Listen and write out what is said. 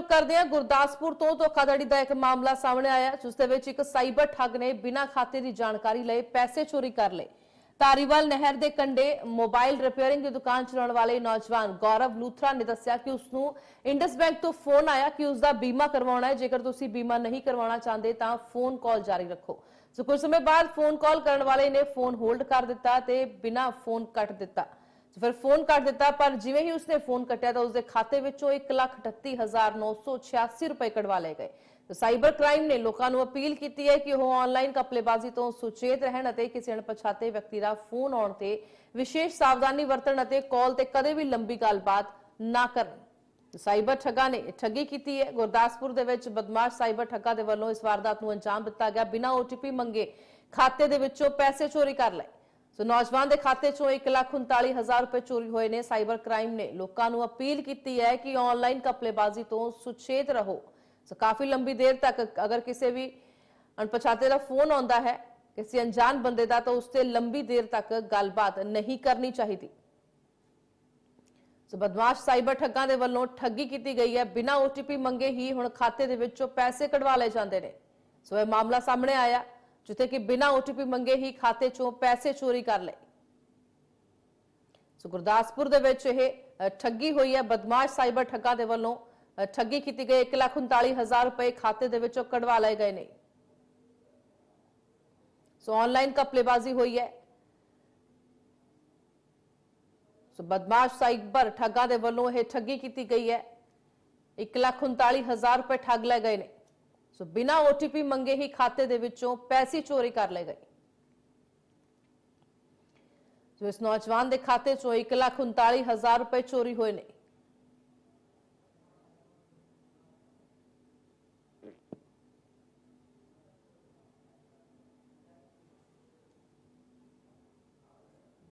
ਰੁਕ ਕਰਦੇ ਹਾਂ ਗੁਰਦਾਸਪੁਰ ਤੋਂ ਧੋਖਾਧੜੀ ਦਾ ਇੱਕ ਮਾਮਲਾ ਸਾਹਮਣੇ ਆਇਆ, ਜਿਸ ਦੇ ਵਿੱਚ ਇੱਕ ਸਾਈਬਰ ਠੱਗ ਨੇ ਬਿਨਾਂ ਖਾਤੇ ਦੀ ਜਾਣਕਾਰੀ ਲਏ ਪੈਸੇ ਚੋਰੀ ਕਰ ਲਏ। ਧਾਰੀਵਾਲ ਨਹਿਰ ਦੇ ਕੰਢੇ ਮੋਬਾਈਲ ਰਿਪੇਅਰਿੰਗ ਦੀ ਦੁਕਾਨ ਚਲਾਉਣ ਵਾਲੇ ਨੌਜਵਾਨ ਗੌਰਵ ਲੂਥਰਾ ਨੇ ਦੱਸਿਆ ਕਿ ਉਸ ਨੂੰ ਇੰਡਸ ਬੈਂਕ ਤੋਂ ਫੋਨ ਆਇਆ ਕਿ ਉਸ ਦਾ ਬੀਮਾ ਕਰਵਾਉਣਾ ਹੈ। ਜੇਕਰ ਤੁਸੀਂ ਬੀਮਾ ਨਹੀਂ ਕਰਵਾਉਣਾ ਚਾਹੁੰਦੇ ਤਾਂ ਫੋਨ ਕਾਲ ਜਾਰੀ ਰੱਖੋ। ਸੋ ਕੁਝ ਸਮੇਂ ਬਾਅਦ ਫੋਨ ਕਾਲ ਕਰਨ ਵਾਲੇ ਨੇ ਫੋਨ ਹੋਲਡ ਕਰ ਦਿੱਤਾ ਤੇ ਬਿਨਾਂ ਫੋਨ ਕੱਟ ਦਿੱਤਾ। ਫਿਰ ਫੋਨ ਕੱਟ ਦਿੱਤਾ, ਪਰ ਜਿਵੇਂ ਹੀ ਉਸਨੇ ਫੋਨ ਕੱਟਿਆ ਤਾਂ ਉਸਦੇ ਖਾਤੇ ਵਿੱਚੋਂ 138986 ਰੁਪਏ ਕਢਵਾ ਲਏ ਗਏ। ਤਾਂ ਸਾਈਬਰ ਕ੍ਰਾਈਮ ਨੇ ਲੋਕਾਂ ਨੂੰ ਅਪੀਲ ਕੀਤੀ ਹੈ ਕਿ ਉਹ ਆਨਲਾਈਨ ਕਪਲੇਬਾਜ਼ੀ ਤੋਂ ਸੁਚੇਤ ਰਹਿਣ ਅਤੇ ਕਿਸੇ ਅਣਪਛਾਤੇ ਵਿਅਕਤੀ ਦਾ ਫੋਨ ਆਉਣ ਤੇ ਵਿਸ਼ੇਸ਼ ਸਾਵਧਾਨੀ ਵਰਤਣ ਅਤੇ ਕਾਲ ਤੇ ਕਦੇ ਵੀ ਲੰਬੀ ਗੱਲਬਾਤ ਨਾ ਕਰਨ। ਸਾਈਬਰ ਠੱਗਾ ਨੇ ਠੱਗੀ ਕੀਤੀ ਹੈ। ਗੁਰਦਾਸਪੁਰ ਦੇ ਵਿੱਚ ਬਦਮਾਸ਼ ਸਾਈਬਰ ਠੱਗਾ ਦੇ ਵੱਲੋਂ ਇਸ ਵਾਰਦਾਤ ਨੂੰ ਅੰਜਾਮ ਦਿੱਤਾ ਗਿਆ। ਬਿਨਾਂ OTP ਮੰਗੇ ਖਾਤੇ ਦੇ ਵਿੱਚੋਂ ਪੈਸੇ ਚੋਰੀ ਕਰ ਲਏ। ਸੋ ਨੌਜਵਾਨ ਦੇ ਖਾਤੇ ਚੋਂ 139000 ਰੁਪਏ ਚੋਰੀ ਹੋਏ ਨੇ। ਸਾਈਬਰ ਕ੍ਰਾਈਮ ਨੇ ਲੋਕਾਂ ਨੂੰ ਅਪੀਲ ਕੀਤੀ ਹੈ ਕਿ ਆਨਲਾਈਨ ਕਪਲੇਬਾਜ਼ੀ ਤੋਂ ਸੁਚੇਤ ਰਹੋ। ਸੋ ਕਾਫੀ ਲੰਬੀ ਦੇਰ ਤੱਕ ਅਗਰ ਕਿਸੇ ਵੀ ਅਣਪਛਾਤੇ ਦਾ ਫੋਨ ਆਉਂਦਾ ਹੈ, ਕਿਸੇ ਅਣਜਾਣ ਬੰਦੇ ਦਾ, ਤਾਂ ਉਸ ਤੇ ਲੰਬੀ ਦੇਰ ਤੱਕ ਗੱਲਬਾਤ ਨਹੀਂ ਕਰਨੀ ਚਾਹੀਦੀ। ਸੋ ਬਦਮਾਸ਼ ਸਾਈਬਰ ਠੱਗਾਂ ਦੇ ਵੱਲੋਂ ਠੱਗੀ ਕੀਤੀ ਗਈ ਹੈ। ਬਿਨਾਂ OTP ਮੰਗੇ ਹੀ ਹੁਣ ਖਾਤੇ ਦੇ ਵਿੱਚੋਂ ਪੈਸੇ ਕਢਵਾ ਲਏ ਜਾਂਦੇ ਨੇ। ਸੋ ਇਹ ਮਾਮਲਾ ਸਾਹਮਣੇ ਆਇਆ। ਜਿੱਥੇ ਕਿ ਬਿਨਾਂ OTP ਮੰਗੇ ਹੀ ਖਾਤੇ ਚੋਂ ਪੈਸੇ ਚੋਰੀ ਕਰ ਲਏ। ਸੋ ਗੁਰਦਾਸਪੁਰ ਦੇ ਵਿੱਚ ਇਹ ਠੱਗੀ ਹੋਈ ਹੈ। ਬਦਮਾਸ਼ ਸਾਈਬਰ ਠੱਗਾ ਦੇ ਵੱਲੋਂ ਠੱਗੀ ਕੀਤੀ ਗਈ। 139000 ਰੁਪਏ ਖਾਤੇ ਦੇ ਵਿੱਚੋਂ ਕਢਵਾ ਲਏ ਗਏ ਨੇ। ਸੋ ਆਨਲਾਈਨ ਕਪਲੇਬਾਜ਼ੀ ਹੋਈ ਹੈ। ਸੋ ਬਦਮਾਸ਼ ਸਾਈਬਰ ਠੱਗਾ ਦੇ ਵੱਲੋਂ ਇਹ ਠੱਗੀ ਕੀਤੀ ਗਈ ਹੈ। 139000 ਰੁਪਏ ਠੱਗ ਲਏ ਗਏ ਨੇ। ਸੋ ਬਿਨਾਂ OTP ਮੰਗੇ ਹੀ ਖਾਤੇ ਦੇ ਵਿੱਚੋਂ ਪੈਸੇ ਚੋਰੀ ਕਰ ਲਏ ਗਏ। ਸੋ ਇਸ ਨੌਜਵਾਨ ਦੇ ਖਾਤੇ ਚੋਂ 139000 ਰੁਪਏ ਚੋਰੀ ਹੋਏ ਨੇ।